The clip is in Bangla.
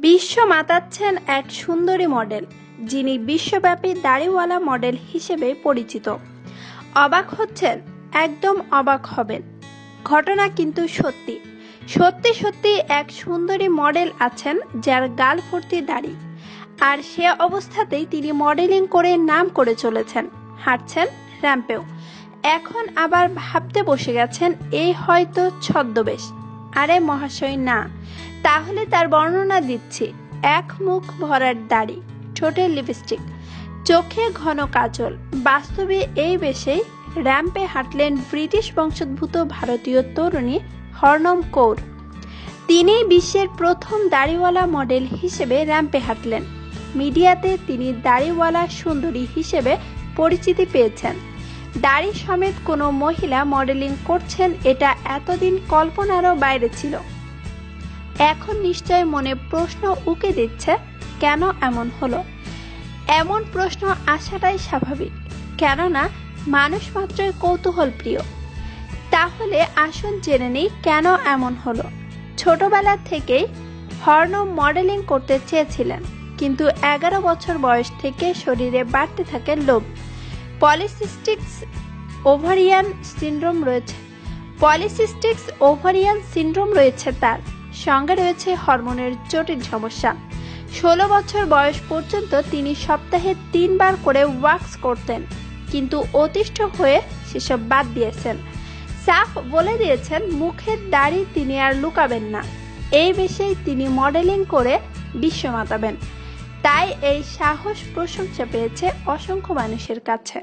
বিশ্ব মাতাচ্ছেন এক সুন্দরী মডেল, যিনি বিশ্বব্যাপী দাড়িওয়ালা মডেল হিসেবে পরিচিত। অবাক হচ্ছেন, একদম অবাক হবেন। ঘটনা কিন্তু সত্যি। সত্যি সত্যি এক সুন্দরী মডেল আছেন যার গাল ভর্তি দাড়ি, আর সে অবস্থাতেই তিনি মডেলিং করে নাম করে চলেছেন। হাঁটছেন, র্যাম্পেও। এখন আবার ভাবতে বসে গেছেন, এই হয়তো ছদ্মবেশ। আরে মহাশয়, না। তাহলে তার বর্ণনা দিচ্ছি। এক মুখ ভরার দাড়ি, ঠোঁটে লিপস্টিক, চোখে ঘন কাজল। বাস্তবে এই বেশেই র্যাম্পে হাঁটলেন ব্রিটিশ বংশোদ্ভূত ভারতীয় তরুণী হরনম কৌর। তিনি বিশ্বের প্রথম দাড়িওয়ালা মডেল হিসেবে র্যাম্পে হাঁটলেন। মিডিয়াতে তিনি দাড়িওয়ালা সুন্দরী হিসেবে পরিচিতি পেয়েছেন। দাড়ি সমেত কোনো মহিলা মডেলিং করছেন এটা এতদিন কল্পনারও বাইরে ছিল। এখন নিশ্চয় মনে প্রশ্ন উকে দিচ্ছে, কেন এমন হলো? এমন প্রশ্ন আসাটাই স্বাভাবিক, কেননা মানুষ মাত্রই কৌতূহল প্রিয়। তাহলে আসুন জেনে নেই কেন এমন হলো। ছোটবেলা থেকেই হর্ন মডেলিং করতে চেয়েছিলেন, কিন্তু এগারো বছর বয়স থেকে শরীরে বাড়তে থাকে লোভ। পলিসিস্টিক্স ওভারিয়ান সিন্ড্রোম রয়েছে। পলিসিস্টিক্স ওভারিয়ান সিন্ড্রোম রয়েছে তার। সঙ্গে রয়েছে হরমোনের জটিল সমস্যা। ষোলো বছর বয়স পর্যন্ত তিনি সপ্তাহে তিনবার করে ওয়াক্স করতেন, কিন্তু অতিষ্ঠ হয়ে সেসব বাদ দিয়েছেন। সাফ বলে দিয়েছেন, মুখের দাড়ি তিনি আর লুকাবেন না। এই বেশেই তিনি মডেলিং করে বিশ্ব মাতাবেন তাই এই সাহস প্রশংসা পেয়েছে অসংখ্য মানুষের কাছে।